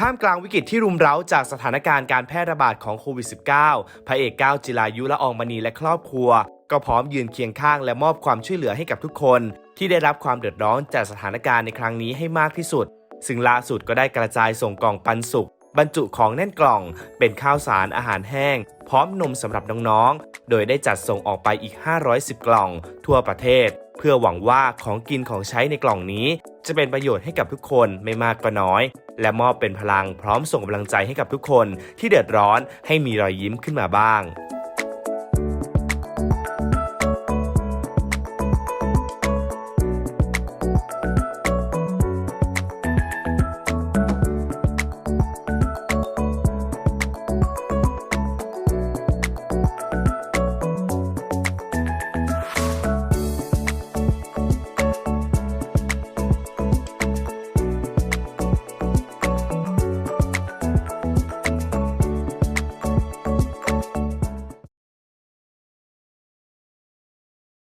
ท่ามกลางวิกฤตที่รุมเร้าจากสถานการณ์การแพร่ระบาดของโควิด -19 พระเอกก้าวจิรายุละอองมณีและครอบครัว ก็พร้อมยืนเคียงข้างและมอบความช่วยเหลือให้กับทุกคน ที่ได้รับความเดือดร้อนจากสถานการณ์ในครั้งนี้ให้มากที่สุด ซึ่งล่าสุดก็ได้กระจายส่งกล่องปันสุขบรรจุของแน่นกล่อง เป็นข้าวสารอาหารแห้ง พร้อมนมสำหรับน้องๆ โดยได้จัดส่งออกไปอีก 510 กล่อง ทั่วประเทศ เพื่อหวังว่าของกินของใช้ในกล่องนี้ จะเป็นประโยชน์ให้กับทุกคนไม่มากก็น้อย และมอบเป็นพลังพร้อมส่งกำลังใจให้กับทุกคนที่เดือดร้อนให้มีรอยยิ้มขึ้นมาบ้าง